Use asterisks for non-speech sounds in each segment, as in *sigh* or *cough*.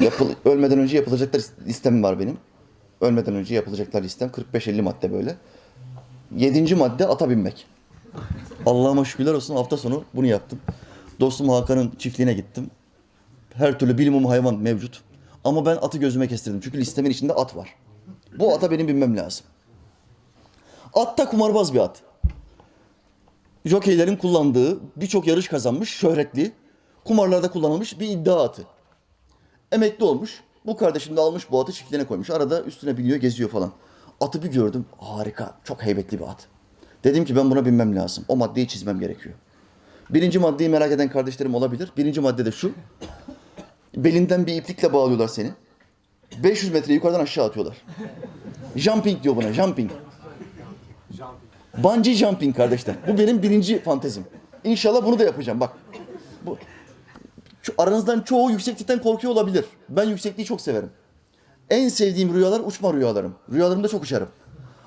Yapıl, ölmeden önce yapılacaklar listem var benim. Ölmeden önce yapılacaklar listem. 45-50 madde böyle. Yedinci madde ata binmek. Allah'ıma şükürler olsun hafta sonu bunu yaptım. Dostum Hakan'ın çiftliğine gittim. Her türlü bilimum hayvan mevcut. Ama ben atı gözüme kestirdim. Çünkü listemin içinde at var. Bu ata benim binmem lazım. At da kumarbaz bir at. Jokeylerin kullandığı, birçok yarış kazanmış, şöhretli, kumarlarda kullanılmış bir iddia atı. Emekli olmuş. Bu kardeşim de almış bu atı çiftliğine koymuş. Arada üstüne biniyor, geziyor falan. Atı bir gördüm. Harika, çok heybetli bir at. Dedim ki ben buna binmem lazım. O maddeyi çizmem gerekiyor. Birinci maddeyi merak eden kardeşlerim olabilir. Birinci madde de şu. Belinden bir iplikle bağlıyorlar seni. 500 metre yukarıdan aşağı atıyorlar. Jumping diyor buna, jumping. Bungee jumping kardeşler. Bu benim birinci fantezim. İnşallah bunu da yapacağım bak. Bu, şu aranızdan çoğu yükseklikten korkuyor olabilir. Ben yüksekliği çok severim. En sevdiğim rüyalar uçma rüyalarım. Rüyalarımda çok uçarım.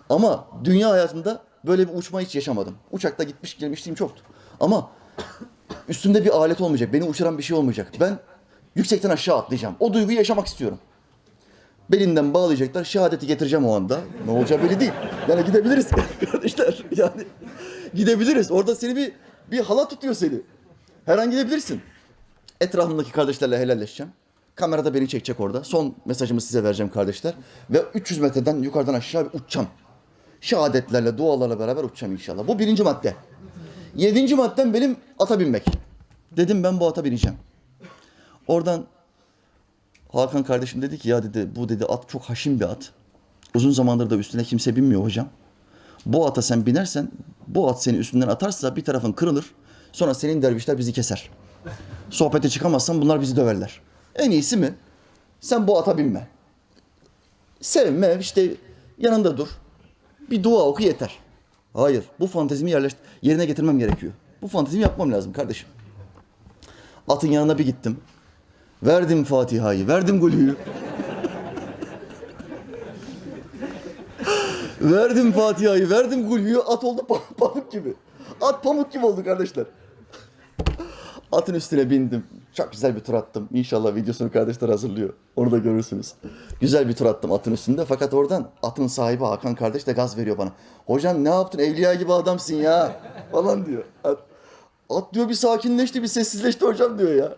Ama dünya hayatımda böyle bir uçma hiç yaşamadım. Uçakta gitmiş gelmişliğim çoktu. Ama üstümde bir alet olmayacak. Beni uçuran bir şey olmayacak. Ben yüksekten aşağı atlayacağım. O duyguyu yaşamak istiyorum. Belinden bağlayacaklar. Şehadeti getireceğim o anda. Ne olacağı belli değil. Yani gidebiliriz *laughs* kardeşler. Yani gidebiliriz. Orada seni bir bir hala tutuyor seni. Her an gidebilirsin. Etrafımdaki kardeşlerle helalleşeceğim. Kamerada beni çekecek orada. Son mesajımı size vereceğim kardeşler. Ve 300 metreden yukarıdan aşağı bir uçacağım. Şehadetlerle, dualarla beraber uçacağım inşallah. Bu birinci madde. Yedinci maddem benim ata binmek. Dedim ben bu ata bineceğim. Oradan Hakan kardeşim dedi ki ya dedi bu dedi at çok haşin bir at. Uzun zamandır da üstüne kimse binmiyor hocam. Bu ata sen binersen bu at seni üstünden atarsa bir tarafın kırılır. Sonra senin dervişler bizi keser. Sohbete çıkamazsan bunlar bizi döverler. En iyisi mi? Sen bu ata binme. Sevme işte yanında dur. Bir dua oku yeter. Hayır bu fantezimi yerleş yerine getirmem gerekiyor. Bu fantezimi yapmam lazım kardeşim. Atın yanına bir gittim. Verdim Fatiha'yı, verdim golüyü. *laughs* verdim Fatiha'yı, verdim golüyü. At oldu pa- *laughs* pamuk gibi. At pamuk gibi oldu kardeşler. Atın üstüne bindim. Çok güzel bir tur attım. İnşallah videosunu kardeşler hazırlıyor. Onu da görürsünüz. Güzel bir tur attım atın üstünde. Fakat oradan atın sahibi Hakan kardeş de gaz veriyor bana. Hocam ne yaptın? Evliya gibi adamsın ya. Falan diyor. At, at diyor bir sakinleşti, bir sessizleşti hocam diyor ya.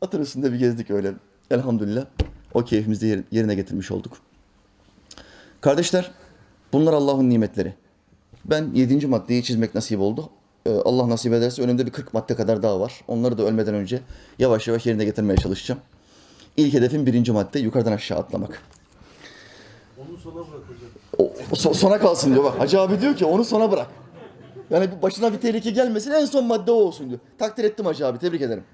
Atın üstünde bir gezdik öyle. Elhamdülillah. O keyfimizi yerine getirmiş olduk. Kardeşler, bunlar Allah'ın nimetleri. Ben yedinci maddeyi çizmek nasip oldu. Ee, Allah nasip ederse önümde bir 40 madde kadar daha var. Onları da ölmeden önce yavaş yavaş yerine getirmeye çalışacağım. İlk hedefim birinci madde yukarıdan aşağı atlamak. Onu sona bırak hocam. O, so- sona kalsın diyor bak. Hacı abi diyor ki onu sona bırak. Yani başına bir tehlike gelmesin en son madde o olsun diyor. Takdir ettim Hacı abi tebrik ederim.